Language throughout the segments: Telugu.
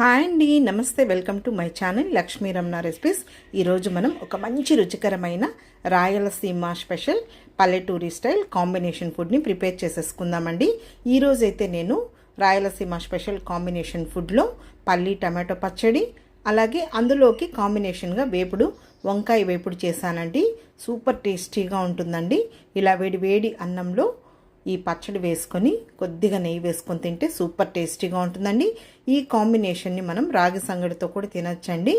హాయ్ అండి నమస్తే welcome to my channel Lakshmi Ramana recipes. ఈరోజు మనం ఒక మంచి రుచికరమైన రాయలసీమ స్పెషల్ పల్లెటూరి స్టైల్ కాంబినేషన్ ఫుడ్ని ప్రిపేర్ చేసేసుకుందామండి. ఈరోజు అయితే నేను రాయలసీమ స్పెషల్ కాంబినేషన్ ఫుడ్లో పల్లి టమాటో పచ్చడి అలాగే అందులోకి కాంబినేషన్గా వేపుడు వంకాయ వేపుడు చేశానండి. సూపర్ టేస్టీగా ఉంటుందండి. ఇలా వేడి వేడి అన్నంలో ఈ పచ్చడి వేసుకొని కొద్దిగా నెయ్యి వేసుకొని తింటే సూపర్ టేస్టీగా ఉంటుందండి. ఈ కాంబినేషన్ని మనం రాగి సంగడితో కూడా తినచ్చండి.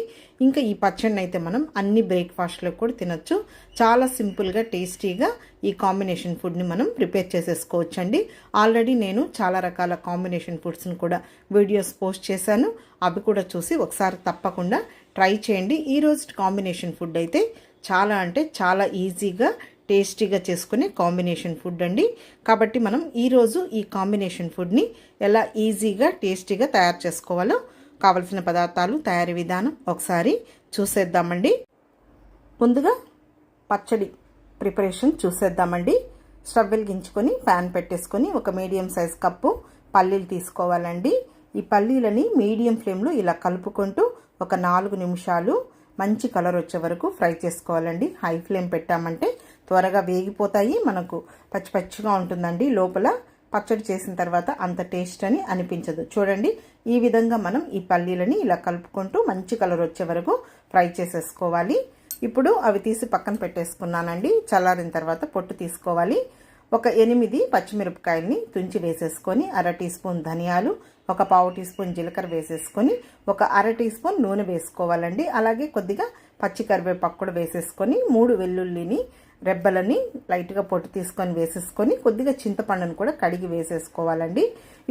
ఇంకా ఈ పచ్చడిని అయితే మనం అన్ని బ్రేక్ఫాస్ట్లో కూడా తినచ్చు. చాలా సింపుల్గా టేస్టీగా ఈ కాంబినేషన్ ఫుడ్ని మనం ప్రిపేర్ చేసేసుకోవచ్చండి. ఆల్రెడీ నేను చాలా రకాల కాంబినేషన్ ఫుడ్స్ని కూడా వీడియోస్ పోస్ట్ చేశాను. అవి కూడా చూసి ఒకసారి తప్పకుండా ట్రై చేయండి. ఈరోజు కాంబినేషన్ ఫుడ్ అయితే చాలా అంటే చాలా ఈజీగా టేస్టీగా చేసుకునే కాంబినేషన్ ఫుడ్ అండి. కాబట్టి మనం ఈరోజు ఈ కాంబినేషన్ ఫుడ్ని ఎలా ఈజీగా టేస్టీగా తయారు చేసుకోవాలో కావలసిన పదార్థాలు తయారీ విధానం ఒకసారి చూసేద్దామండి. ముందుగా పచ్చడి ప్రిపరేషన్ చూసేద్దామండి. స్టవ్ వెలిగించుకొని ప్యాన్ పెట్టేసుకొని ఒక మీడియం సైజ్ కప్పు పల్లీలు తీసుకోవాలండి. ఈ పల్లీలని మీడియం ఫ్లేమ్లో ఇలా కలుపుకుంటూ ఒక నాలుగు నిమిషాలు మంచి కలర్ వచ్చే వరకు ఫ్రై చేసుకోవాలండి. హై ఫ్లేమ్ పెట్టామంటే త్వరగా వేగిపోతాయి. మనకు పచ్చి పచ్చిగా ఉంటుందండి. లోపల పచ్చడి చేసిన తర్వాత అంత టేస్ట్ అని అనిపించదు. చూడండి ఈ విధంగా మనం ఈ పల్లీలని ఇలా కలుపుకుంటూ మంచి కలర్ వచ్చే వరకు ఫ్రై చేసేసుకోవాలి. ఇప్పుడు అవి తీసి పక్కన పెట్టేసుకున్నానండి. చల్లారిన తర్వాత పొట్టు తీసుకోవాలి. ఒక ఎనిమిది పచ్చిమిరపకాయల్ని తుంచి వేసేసుకొని అర టీ స్పూన్ ధనియాలు ఒక పావు టీ స్పూన్ జీలకర్ర వేసేసుకొని ఒక అర టీ స్పూన్ నూనె వేసుకోవాలండి. అలాగే కొద్దిగా పచ్చి కరివేపాకు కూడా వేసేసుకొని మూడు వెల్లుల్లిని రెబ్బలని లైట్గా పొట్టు తీసుకొని వేసేసుకొని కొద్దిగా చింతపండును కూడా కడిగి వేసేసుకోవాలండి.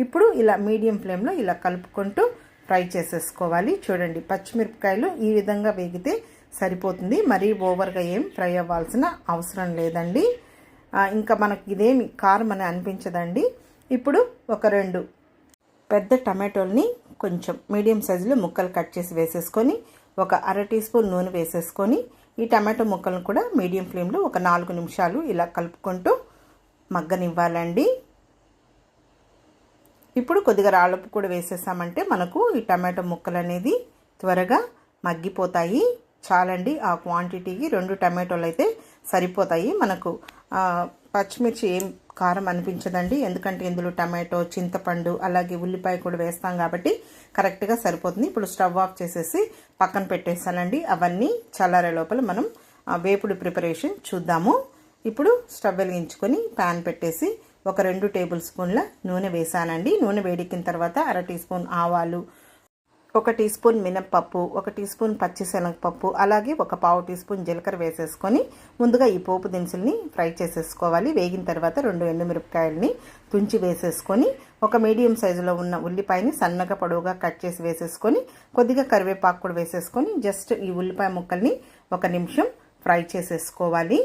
ఇప్పుడు ఇలా మీడియం ఫ్లేమ్లో ఇలా కలుపుకుంటూ ఫ్రై చేసేసుకోవాలి. చూడండి పచ్చిమిరపకాయలు ఈ విధంగా వేగితే సరిపోతుంది. మరీ ఓవర్గా ఏం ఫ్రై అవ్వాల్సిన అవసరం లేదండి. ఇంకా మనకి ఇదేమి కారం అని అనిపించదండి. ఇప్పుడు ఒక రెండు పెద్ద టమాటోల్ని కొంచెం మీడియం సైజులో ముక్కలు కట్ చేసి వేసేసుకొని ఒక అర టీ స్పూన్ నూనె వేసేసుకొని ఈ టమాటో ముక్కలను కూడా మీడియం ఫ్లేమ్లో ఒక నాలుగు నిమిషాలు ఇలా కలుపుకుంటూ మగ్గనివ్వాలండి. ఇప్పుడు కొద్దిగా రాళ్ళపు కూడా వేసేసామంటే మనకు ఈ టమాటో ముక్కలు అనేది త్వరగా మగ్గిపోతాయి. చాలండి ఆ క్వాంటిటీకి రెండు టమాటోలు అయితే సరిపోతాయి. మనకు పచ్చిమిర్చి ఏం కారం అనిపించదండి. ఎందుకంటే ఇందులో టమాటో చింతపండు అలాగే ఉల్లిపాయ కూడా వేస్తాం కాబట్టి కరెక్ట్గా సరిపోతుంది. ఇప్పుడు స్టవ్ ఆఫ్ చేసేసి పక్కన పెట్టేసానండి అవన్నీ చల్లారే లోపల మనం వేపుడు ప్రిపరేషన్ చూద్దాము. ఇప్పుడు స్టవ్ వెలిగించుకొని ప్యాన్ పెట్టేసి ఒక రెండు టేబుల్ స్పూన్ల నూనె వేసానండి. నూనె వేడెక్కిన తర్వాత అర టీ స్పూన్ ఆవాలు ఒక టీ స్పూన్ మినప్పప్పు ఒక టీ స్పూన్ పచ్చిశనగపప్పు అలాగే ఒక పావు టీ స్పూన్ జీలకర్ర వేసేసుకొని ముందుగా ఈ పోపు దినుసుల్ని ఫ్రై చేసేసుకోవాలి. వేగిన తర్వాత రెండు ఎండుమిరపకాయలని తుంచి వేసేసుకొని ఒక మీడియం సైజులో ఉన్న ఉల్లిపాయని సన్నగా పొడవుగా కట్ చేసి వేసేసుకొని కొద్దిగా కరివేపాకు కూడా వేసేసుకొని జస్ట్ ఈ ఉల్లిపాయ ముక్కల్ని ఒక నిమిషం ఫ్రై చేసేసుకోవాలి.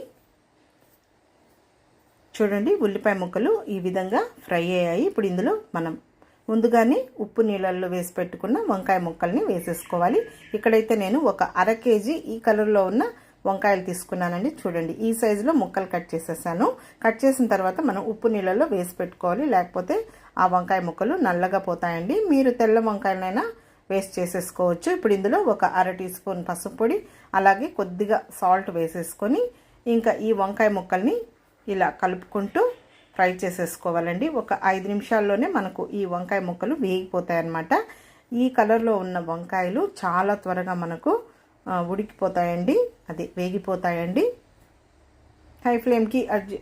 చూడండి ఉల్లిపాయ ముక్కలు ఈ విధంగా ఫ్రై అయ్యాయి. ఇప్పుడు ఇందులో మనం ముందుగానే ఉప్పు నీళ్ళల్లో వేసి పెట్టుకున్న వంకాయ ముక్కల్ని వేసేసుకోవాలి. ఇక్కడైతే నేను ఒక అర కేజీ ఈ కలర్లో ఉన్న వంకాయలు తీసుకున్నానండి. చూడండి ఈ సైజులో ముక్కలు కట్ చేసేసాను. కట్ చేసిన తర్వాత మనం ఉప్పు నీళ్ళలో వేసి పెట్టుకోవాలి. లేకపోతే ఆ వంకాయ ముక్కలు నల్లగా పోతాయండి. మీరు తెల్ల వంకాయలైనా వేస్ట్ చేసేసుకోవచ్చు. ఇప్పుడు ఇందులో ఒక అర టీ స్పూన్ పసుపు పొడి అలాగే కొద్దిగా సాల్ట్ వేసేసుకొని ఇంకా ఈ వంకాయ ముక్కల్ని ఇలా కలుపుకుంటూ ఫ్రై చేసేసుకోవాలండి. ఒక ఐదు నిమిషాల్లోనే మనకు ఈ వంకాయ ముక్కలు వేగిపోతాయి అన్నమాట ఈ కలర్లో ఉన్న వంకాయలు చాలా త్వరగా మనకు ఉడికిపోతాయండి. అది వేగిపోతాయండి. హై ఫ్లేమ్కి అడ్జ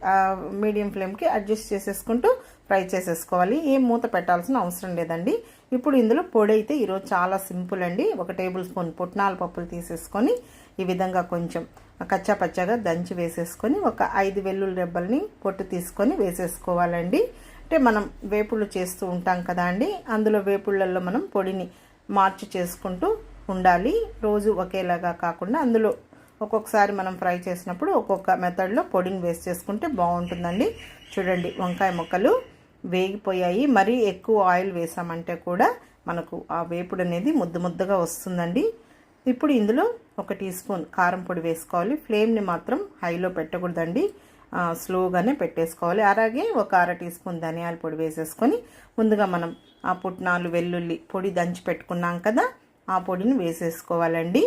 మీడియం ఫ్లేమ్కి అడ్జస్ట్ చేసేసుకుంటూ ఫ్రై చేసేసుకోవాలి. ఏం మూత పెట్టాల్సిన అవసరం లేదండి. ఇప్పుడు ఇందులో పొడి అయితే ఈరోజు చాలా సింపుల్ అండి. ఒక టేబుల్ స్పూన్ పుట్నాల పప్పులు తీసేసుకొని ఈ విధంగా కొంచెం కచ్చా పచ్చగా దంచి వేసేసుకొని ఒక ఐదు వెల్లుల్లి రెబ్బల్ని పొట్టు తీసుకొని వేసేసుకోవాలండి. అంటే మనం వేపుళ్ళు చేస్తూ ఉంటాం కదా అండి. అందులో వేపుళ్ళల్లో మనం పొడిని మార్చి చేసుకుంటూ ఉండాలి. రోజు ఒకేలాగా కాకుండా అందులో ఒక్కొక్కసారి మనం ఫ్రై చేసినప్పుడు ఒక్కొక్క మెథడ్లో పొడిని వేస్ట్ చేసుకుంటే బాగుంటుందండి. చూడండి వంకాయ ముక్కలు వేగిపోయాయి. మరీ ఎక్కువ ఆయిల్ వేసామంటే కూడా మనకు ఆ వేపుడు అనేది ముద్దు ముద్దగా వస్తుందండి. ఇప్పుడు ఇందులో ఒక టీ స్పూన్ కారం పొడి వేసుకోవాలి. ఫ్లేమ్ని మాత్రం హైలో పెట్టకూడదండి. స్లోగానే పెట్టేసుకోవాలి. అలాగే ఒక అర టీ స్పూన్ ధనియాల పొడి వేసేసుకొని ముందుగా మనం ఆ పుట్నాలు వెల్లుల్లి పొడి దంచి పెట్టుకున్నాం కదా ఆ పొడిని వేసేసుకోవాలండి.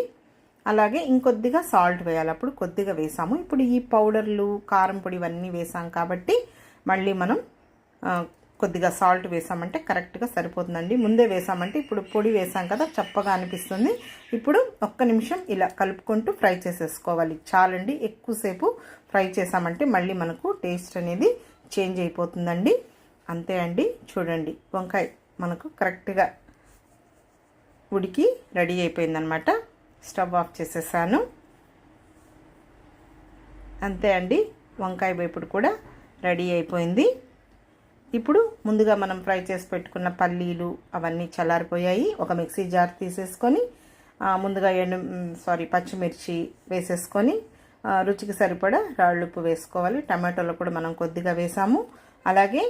అలాగే ఇంకొద్దిగా సాల్ట్ వేయాలి. అప్పుడు కొద్దిగా వేసాము. ఇప్పుడు ఈ పౌడర్లు కారం పొడి ఇవన్నీ వేసాం కాబట్టి మళ్ళీ మనం కొద్దిగా సాల్ట్ వేసామంటే కరెక్ట్గా సరిపోతుందండి. ముందే వేసామంటే ఇప్పుడు పొడి వేసాం కదా చప్పగా అనిపిస్తుంది. ఇప్పుడు ఒక్క నిమిషం ఇలా కలుపుకుంటూ ఫ్రై చేసేసుకోవాలి. చాలండి. ఎక్కువసేపు ఫ్రై చేసామంటే మళ్ళీ మనకు టేస్ట్ అనేది చేంజ్ అయిపోతుందండి. అంతే అండి. చూడండి. వంకాయ మనకు కరెక్ట్గా ఉడికి రెడీ అయిపోయిందనమాట. స్టవ్ ఆఫ్ చేసేసాను. అంతే అండి వంకాయ వేపుడు కూడా రెడీ అయిపోయింది. ఇప్పుడు ముందుగా మనం ఫ్రై చేసి పెట్టుకున్న పల్లీలు అవన్నీ చల్లారిపోయాయి. ఒక మిక్సీ జార్ తీసేసుకొని ముందుగా ఎండు సారీ పచ్చిమిర్చి వేసేసుకొని రుచికి సరిపడా రాళ్ళుప్పు వేసుకోవాలి. టమాటోలో కూడా మనం కొద్దిగా వేసాము. అలాగే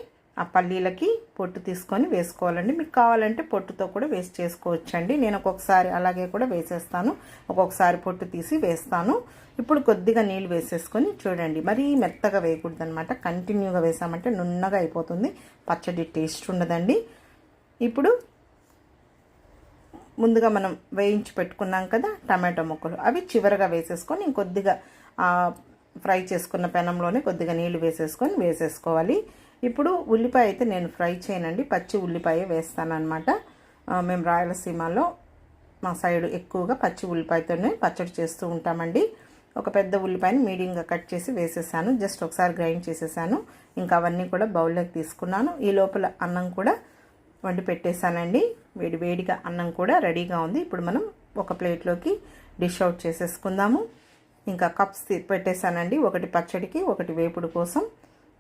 ఆ పల్లీలకి పొట్టు తీసుకొని వేసుకోవాలండి. మీకు కావాలంటే పొట్టుతో కూడా వేస్ట్ చేసుకోవచ్చండి. నేను ఒక్కొక్కసారి అలాగే కూడా వేసేస్తాను. ఒక్కొక్కసారి పొట్టు తీసి వేస్తాను. ఇప్పుడు కొద్దిగా నీళ్ళు వేసేసుకొని చూడండి. మరీ మెత్తగా వేయకూడదు అనమాట కంటిన్యూగా వేసామంటే నున్నగా అయిపోతుంది. పచ్చడి టేస్ట్ ఉండదండి. ఇప్పుడు ముందుగా మనం వేయించి పెట్టుకున్నాం కదా టమాటో ముక్కలు. అవి చివరగా వేసేసుకొని ఇంకొద్దిగా ఫ్రై చేసుకున్న పెనంలోనే కొద్దిగా నీళ్ళు వేసేసుకొని వేసేసుకోవాలి. ఇప్పుడు ఉల్లిపాయ అయితే నేను ఫ్రై చేయనండి. పచ్చి ఉల్లిపాయ వేస్తానమాట మేము రాయలసీమలో మా సైడ్ ఎక్కువగా పచ్చి ఉల్లిపాయతోనే పచ్చడి చేస్తూ ఉంటామండి. ఒక పెద్ద ఉల్లిపాయని మీడియంగా కట్ చేసి వేసేసాను. జస్ట్ ఒకసారి గ్రైండ్ చేసేసాను. ఇంకా అవన్నీ కూడా బౌల్లోకి తీసుకున్నాను. ఈ లోపల అన్నం కూడా వండి పెట్టేశానండి. వేడి వేడిగా అన్నం కూడా రెడీగా ఉంది. ఇప్పుడు మనం ఒక ప్లేట్లోకి డిష్ అవుట్ చేసేసుకుందాము. ఇంకా కప్స్ పెట్టేశానండి. ఒకటి పచ్చడికి ఒకటి వేపుడు కోసం.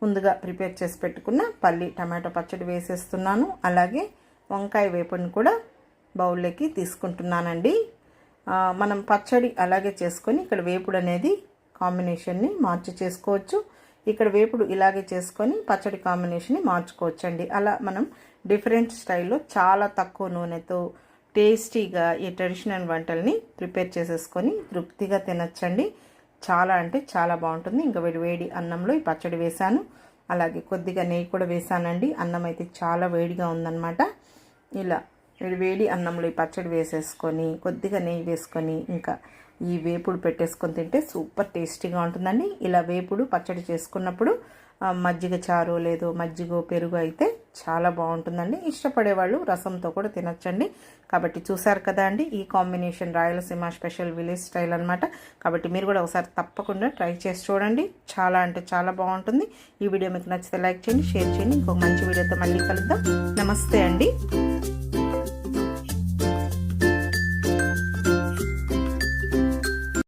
ముందుగా ప్రిపేర్ చేసి పెట్టుకున్న పల్లి టమాటో పచ్చడి వేసేస్తున్నాను. అలాగే వంకాయ వేపుడిని కూడా బౌల్లోకి తీసుకుంటున్నానండి. మనం పచ్చడి అలాగే చేసుకొని ఇక్కడ వేపుడు అనేది కాంబినేషన్ని మార్చి చేసుకోవచ్చు. ఇక్కడ వేపుడు ఇలాగే చేసుకొని పచ్చడి కాంబినేషన్ని మార్చుకోవచ్చండి. అలా మనం డిఫరెంట్ స్టైల్లో చాలా తక్కువ నూనెతో టేస్టీగా ఈ ట్రెడిషనల్ వంటల్ని ప్రిపేర్ చేసేసుకొని తృప్తిగా తినచ్చండి. చాలా అంటే చాలా బాగుంటుంది. ఇంకా వేడి వేడి అన్నంలో ఈ పచ్చడి వేశాను. అలాగే కొద్దిగా నెయ్యి కూడా వేశానండి. అన్నం అయితే చాలా వేడిగా ఉందన్నమాట. ఇలా వేడి వేడి అన్నంలో ఈ పచ్చడి వేసేసుకొని కొద్దిగా నెయ్యి వేసుకొని ఇంకా ఈ వేపుడు పెట్టేసుకొని తింటే సూపర్ టేస్టీగా ఉంటుందండి. ఇలా వేపుడు పచ్చడి చేసుకున్నప్పుడు మజ్జిగ చారు లేదు మజ్జిగ పెరుగు అయితే చాలా బాగుంటుందండి. ఇష్టపడేవాళ్ళు రసంతో కూడా తినొచ్చండి. కాబట్టి చూసారు కదా అండి ఈ combination Rayalaseema special village style అనమాట కాబట్టి మీరు కూడా ఒకసారి తప్పకుండా ట్రై చేసి చూడండి. చాలా అంటే చాలా బాగుంటుంది. ఈ వీడియో మీకు నచ్చితే లైక్ చేయండి షేర్ చేయండి. ఇంకొక మంచి వీడియోతో మళ్ళీ కలుద్దాం. నమస్తే అండి.